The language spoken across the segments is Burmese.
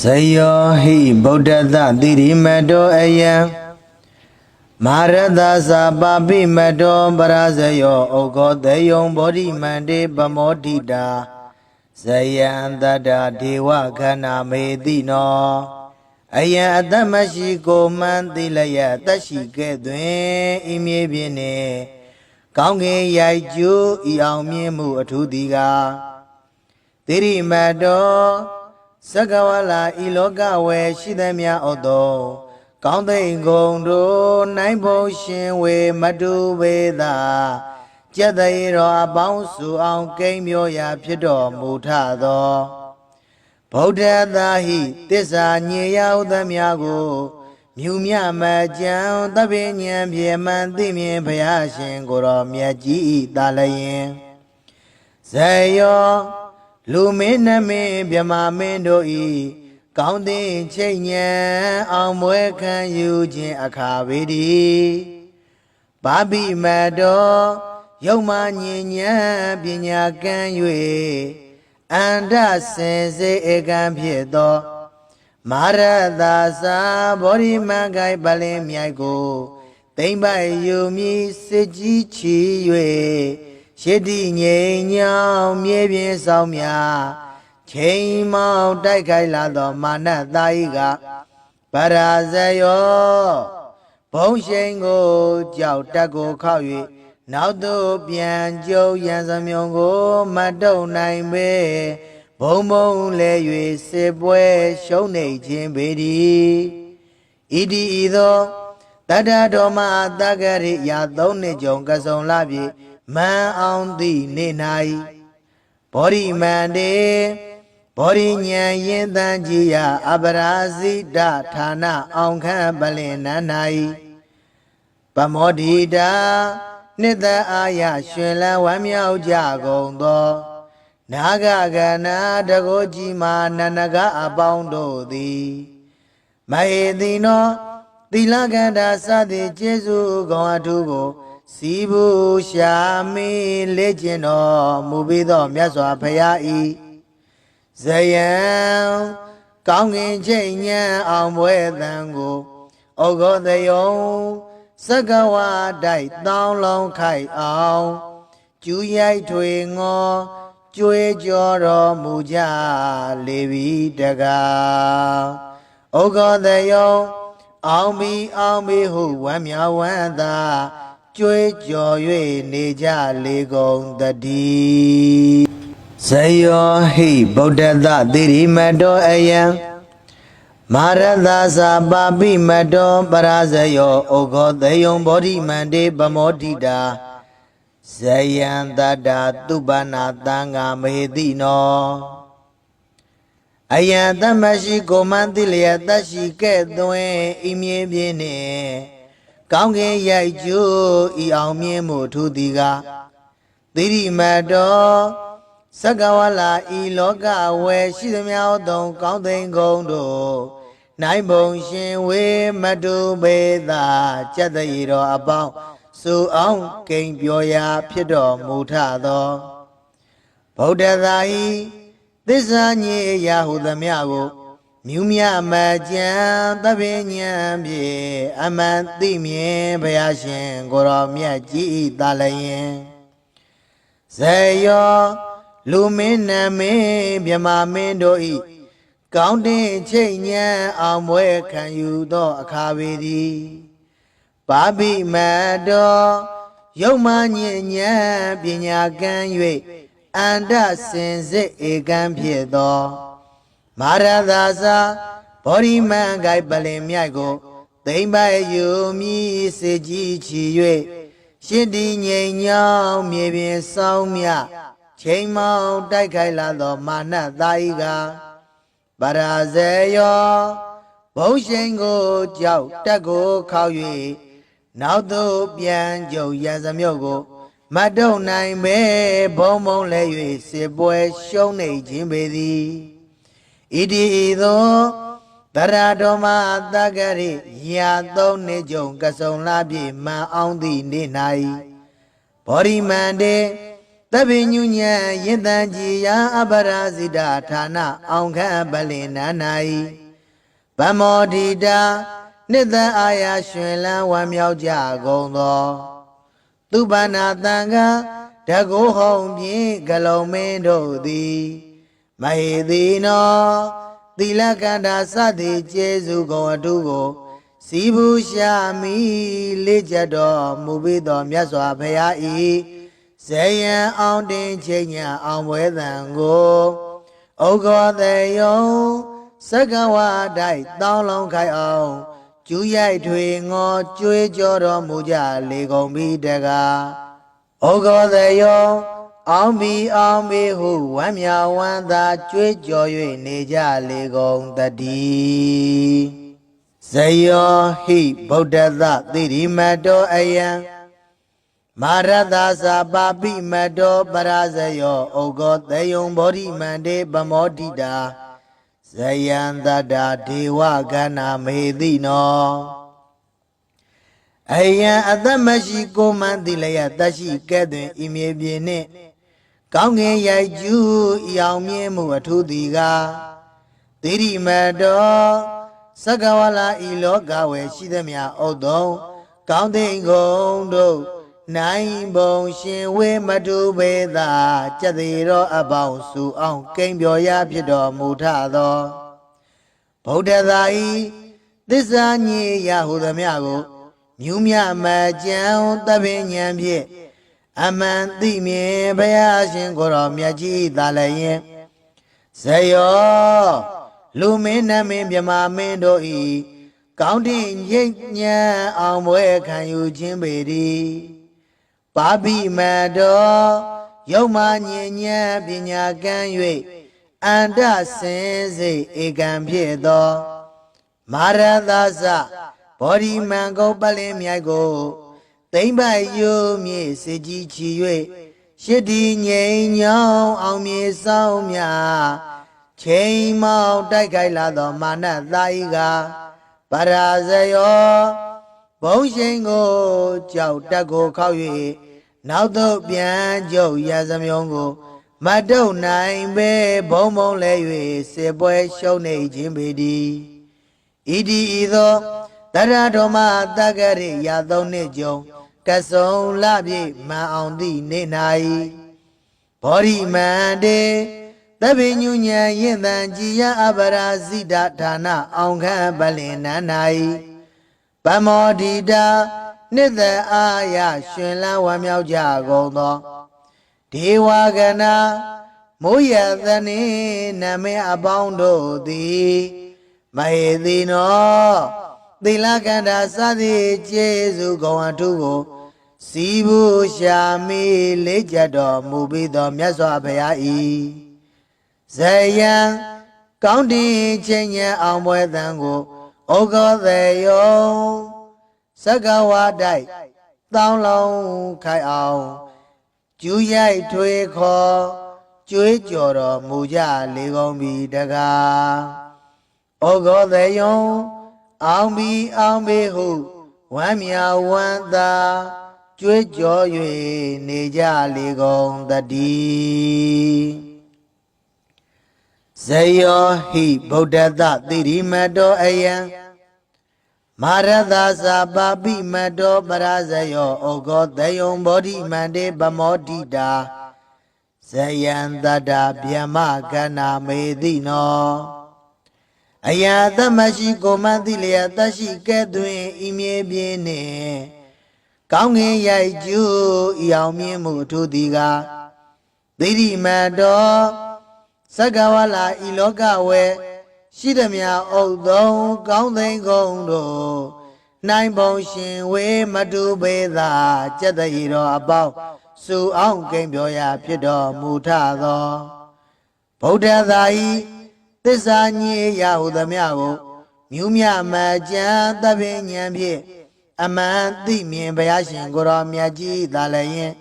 ဇယောဟိဗုဒ္ဓသတိရိမတောအယံမာရတသာပါပိမတောပရာဇယောဩဃောတေယံဘောဓိမန္တေပမောဒိတာဇယံတတ္တဒေဝခန္နာမေတိနောအယံအတ္တမရှိကိုမှန်သိလျက်အသက်ရှိကဲ့တွင်ဤမြေပြင်းနှင့်ကောင်းကင်ရိုက်ကျူးဤအောင်မြင်မှုအထူးသည်ကားတိရိမတော သက္ကဝလာဤလောကဝယ်ရှိသမျှဩသောကောင်းသိန်ဂုံတို့နိုင်ဖို့ရှင်ဝေမတုဝေသာကျက်သေးတော်အပေါင်းစုအောင်ကိမ့်မျောရာဖြစ်တော်မူထသောဗုဒ္ဓသာဟိတစ္ဆာညေယဥသမျှကိုမြူမြမကြံသဗ္ဗညံပြေမန်သိမြင်ဘုရားရှင်ကိုယ်တော်မြတ်ကြီးတာလျင်ဇယော လူမင်းနမင်းမြမမင်းတို့ဤကောင်းသည်ချိန်ညံအောင်မွဲခံယူခြင်းအခါဝေဒီဘာပိမတော်ယုံမညင်ညံပညာကံ၍အန္တစင်စေဧကံဖြစ်သောမာရသာသာဘောရိမဂိုင်ပလင်မြိုက်ကိုတိမ့်ပိုက်ယူမီစစ်ကြီးချီ၍ ရှစ်တိငိမ်ညောင်းမြေပြင်ဆောင်များချိန်မောင်တိုက်ခိုက်လာသောမာနသာဤကပရာဇယောဘုံရှိန်ကိုကြောက်တက်ကိုခောက်၍နောက်သို့ပြန်ကျုံရန်စမြုံကိုမတုံနိုင်ပေဘုံဘုံလဲ၍စေပွဲရှုံးနေခြင်းပေသည်ဣတိဤသောတတ္တတော်မတက္ကရိယာသုံးနှစ်ကြုံကစုံလာပြီ မန်အောင်သည့်နေ၌ဘောရိမန္တေဘောရိညံရင်တန်ကြီးယအပရာဇိတဌာနအောင်ခန့်ပလင်နန်း၌ပမောဒိတာနှစ်သက်အာရရှင်လန်းဝမ်းမြောက်ကြကုန်သောနာဂကနာတကိုကြီးမာနန္ဒကအပေါင်းတို့သည်မဟေတိနောသီလကန္တာစသည်ကျေးဇူးကောင်းအထူးကို စီဘူးရှာမီလေ့ကျင့်တော်မူပြီးသောမြတ်စွာဘုရားဤဇယံကောင်းကင်ချိန်ညံအောင်ပွဲတံကိုဩဃောတယုံစကဝါတိုက်တောင်းလုံးခိုက်အောင်ကျူရိုက်ထွေငောကျွေးကြော်တော်မူကြလေပြီတကားဩဃောတယုံအောင်မီအောင်မီဟုဝမ်းမြောက်ဝမ်းသာ ကျွေးကြော်၍နေကြလေကုန်တည်းဇယောဟိဗုဒ္ဓတသီရိမတောအယံမာရတသာပါပိမတောပရာဇယောဩဃောသေယံဘောဓိမန္တေပမောဒိတာဇယံတတ္တာသူပနာတံဃာမေတိနောအယံတမရှိကိုမန်းတိလျက်တရှိကဲ့သွင်းဤမြေပြင်းနှင့် ကောင်းကင်ရိုက်ကျိုးဤအောင်မြင်မှုထူသည်ကသီရိမတောစကဝလာဤလောကဝယ်ရှိသမျှသော ကောင်းသိန်ကုန်တို့နိုင်ဘုံရှင်ဝေမတုပေသာကြက်တရီတော်အပေါင်းစုအောင်ကိန်ပြောရာဖြစ်တော်မူထသောဗုဒ္ဓသာဤသစ္စာညေရာဟုသမျှကို မြူးမြမကြံသဗ္ဗညံဖြင့်အမှန်သိမြင်ဘုရားရှင်ကိုရောမြတ်ကြီးသာလျင်ဇေယောလူမင်းနမင်းမြမမင်းတို့ဤကောင်းတင်ချိန်ညံအောင်မွဲခံယူသောအခါပေသည်ပါပိမတောယုံမညဉ့်ညံပညာကံ၍အန္တစင်စစ်ဧကံဖြစ်သော မာရသာသာဘောရိမန်ဂိုက်ပလင်မြိုက်ကိုသိမ့်ပိုက်ယူမိစေကြီးချီ၍ရှင်းဒီငိမ်ညောင်းမြေပြင်ဆောင်းမြချိန်မောင်တိုက်ခိုက်လာသောမာနသာဤကပရာဇေယောဘုံရှိန်ကိုကြောက်တက်ကိုခောက်၍နောက်သို့ပြန်ကြုံရစမြုပ်ကိုမတုံနိုင်ပဲဘုံဘုံလဲ၍စေပွဲရှုံးနေခြင်းပေသည် ဣတိဤသို့တရာတော်မတက္ကရိရာသုံးနေကြုံကစုံလာပြီမန်အောင်သည့်နေ့၌ဘောရိမန္တေသတပိညုညံယင်တန်ကြည်ယာအပရာဇိတာဌာနအောင်ခန့်ပလင်နာနာဤဗမောဒိတာနှစ်သက်အာရရွှင်လန်းဝမ်းမြောက်ကြကုန်သော သူပနာတန်ကတကုဟုံဖြင့်ဂလုံးမင်းတို့သည် မဟေတိနောသီလကန္တာစသည်ကျေစုကုန်အတုကိုစီဘူးရှာမိလေးချက်တော်မူပြီးတော်မြတ်စွာဘုရားဤဇေယံအောင်တင်ချိန်ညာအောင်ပွဲတံကိုဩဃောတေယုံစကဝါတိုက်တောင်းလုံးခိုင်အောင်ကျူးရိုက်ထွေငေါ်ကြွေးကြောတော်မူကြလေကုန်ပြီတကားဩဃောတေယုံ အောင်ပြီအောင်ပြီဟုဝမ်းမြောက်ဝမ်းသာကြွေးကြော်၍နေကြလေကုန်တည်းဇယောဟိဗုဒ္ဓသတိရိမတောအယံမာရတသာပါပိမတောပရာဇယောဩဃောတေယုံဘောဓိမန္တေပမောဒိတာဇယံတတ္တာဒေဝကနာမေတိနောအယံအသက်မရှိကိုမန်းတိလျက်တရှိကဲ့တွင်ဤမြေပြင်နှင့် ကောင်းငင်ရိုက်ကျူးဤအောင်မြင်မှုအထူးသည်ကသီရိမတောသက္ကဝလာဤလောကဝယ်ရှိသည်မြဩတုံကောင်းသိင်ကုန်တို့နိုင်ဘုံရှင်ဝေမတုဘေသာကြက်သေးသောအပေါင်းစုအောင်ကိမ်ပြော်ရဖြစ်တော်မူထသောဗုဒ္ဓသာဤသစ္စာညေယဟုသမျှကိုမြူးမြမကြံတပင်ဉဏ်ဖြင့် အမှန်သိမြင်ဘုရားရှင်ကိုယ်တော်မြတ်ကြီးသာလည်းရင်ဇယောလူမင်းနမင်းမြမမင်းတို့ဤကောင်းတင်ရိတ်ညံအောင်ပွဲခံယူခြင်းပေသည်ပါပိမတောယုံမညင်ညံပညာကံ၍အန္တစင်စိတ်ဧကံဖြစ်သောမာရသသဘောဓိမံကုတ်ပလင်းမြိုက်ကို သိမ့်ပိုက်ယုံမြေစေကြီးချီ၍ရှစ်ဒီငိမ်ညောင်းအောင်မြေဆောင်မြချိန်မောင်တိုက်ခိုက်လာသောမာနသာဤကပရာဇယောဘုံရှိန်ကိုကြောက်တက်ကိုခောက်၍နောက်သို့ပြန်ကျုပ်ရစမြုံကိုမတုံနိုင်ပဲဘုံဘုံလဲ၍စေပွဲရှုံးနေခြင်းပေသည်ဣတိဤသော တရတော်မတက္ကရိရာသုံးနှစ်ကြုံကဆုံလပြည့်မန်အောင်သည့်နေ၌ဘောဓိမန္တေသဗ္ဗညုညံယင့်တန်ကြည်ရအပရာဇိတဌာနအောင်ခန့်ပလင်နန်း၌ပမောဒိတာနှစ်သက်အာရရှင်လန်းဝမ်းမြောက်ကြကုန်သောဒေဝဂနာမိုးရသနေနမေအပေါင်းတို့သည်မဟေတိနော သီလကန္တာစသည်ကျေစုကောင်းအထုကိုစီဘူးရှာမိလေးကြတော်မူပြီးသောမြတ်စွာဘုရားဤဇယံကောင်းတင်ချင်းညံအောင်ပွဲတန်ကိုဩဃောသေယောစကဝါတိုက်တောင်းလောင်းခိုင်အောင်ကျူးရိုက်ထွေခေါ်ကျွေးကြော်တော်မူကြလေကုန်ပြီတကားဩဃောသေယော အောင်ပြီအောင်ပြီဟုဝမ်းမြောက်ဝမ်းသာကြွေးကြော်၍နေကြလေကုန်တည်းဇယောဟိဗုဒ္ဓတတိရိမတောအယံမာရသသာပါပိမတောပရဇယောဩဃောတယုံဘောဓိမန္တေပမောဒိတာဇယံတတ္တာဗျမကနာမေတိနော အယာတမရှိကိုမသိလျက်တရှိကဲ့တွင်ဤမြေပြင်းနှင့်ကောင်းငင်ရိုက်ကျူးဤအောင်မြင်မှုအထူးသည်ကသီရိမတောသက္ကဝလာဤလောကဝဲရှိသည်များအုပ်သုံးကောင်းသိမ်းကုန်တို့နိုင်ပုံရှင်ဝေမတူပေသာကြက်တည်တော်အပေါင်းစုအောင်ကိံပြောရာဖြစ်တော်မူထသောဗုဒ္ဓသာဤ သစ္စာညေရဟုသမျှကိုမြူးမြမကြံသဗ္ဗဉဏ်ဖြင့်အမှန်သိမြင်ဘုရားရှင်ကိုရောမြတ်ကြီးသာလည်းရင်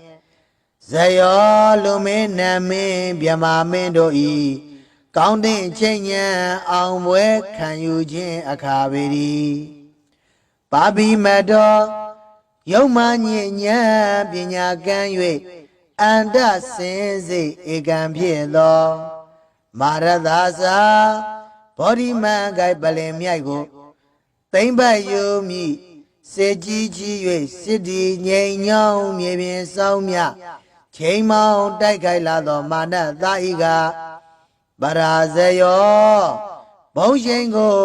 ဇယောလူမင်းနမင်းမြမမင်းတို့ဤကောင်းတဲ့ချိန်ညံအောင်ပွဲခံယူခြင်းအခါပေသည်ပါပိမတော်ယုံမညဉ့်ညံပညာကံ၍အန္တစင်စိတ်ဧကံဖြစ်သော မာရသာစာဘောဓိမံဂိုက်ပလင်မြိုက်ကိုသိမ့်ပတ်ယူမိစေကြီးကြီး၍စစ်တီငိမ်ညောင်းမြေပြင်စောင်းမြချိန်မောင်းတိုက်ခိုက်လာသောမာနသာဤကပရာဇယောဘုံရှိန်ကို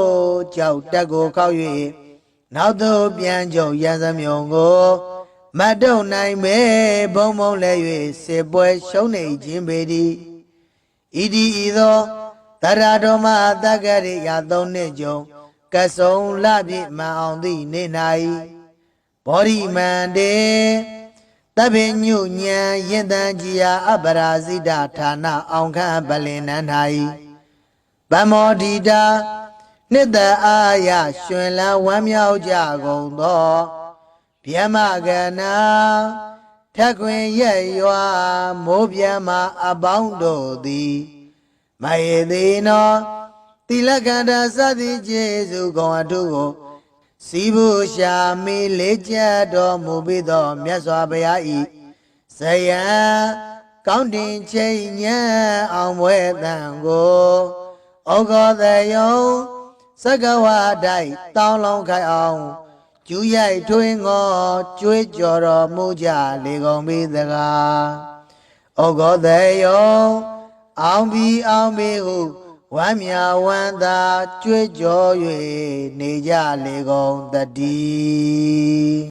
ကြောက်တက်ကိုခောက်၍နောက်သို့ပြန်ကြုံရန်စမြုံကိုမတ်တုံနိုင်မဲဘုံဘုံလဲ၍စေပွဲရှုံးနေခြင်းပေသည် ဣတိဤသောတရာတော်မတက္ကရိယာသုံးနှစ်ကြုံကဆုံလပြည့်မှန်အောင်သည့်နေ၌ဘောဓိမန္တေတပင်ညုညံယင်တန်ကြီးယာအပရာဇိတဌာနအောင်ခန့်ပလင်နန်း၌ဗမောဒိတာနှစ်သက်အားရရှင်လန်းဝမ်းမြောက်ကြကုန်သောဗျမကနာ ထက်ခွင်ရဲ့ရွာမိုးပြမအပေါင်းတို့သည်မယေသေးနောတိလကန္တာသတိကျေစုကောင်အထုကိုစီဘူးရှာမေလေးကြတော်မူပြီးသောမြတ်စွာဘုရားဤဇယံကောင်းတင်ချိန်ညံအောင်ဝဲတန်ကိုဩဃောတယုံစကဝါတိုက်တောင်းလောင်းခိုင်အောင် ကျူးရိုက်ထွင်းငေါ်ကျွေးကြော်တော်မူကြလေကုန်ပြီတကားဩဃောတယုံအောင်ပြီးအောင်ပြီးဟုဝမ်းမြဝမ်းသာကြွေးကြော်၍နေကြလေကုန်တည်း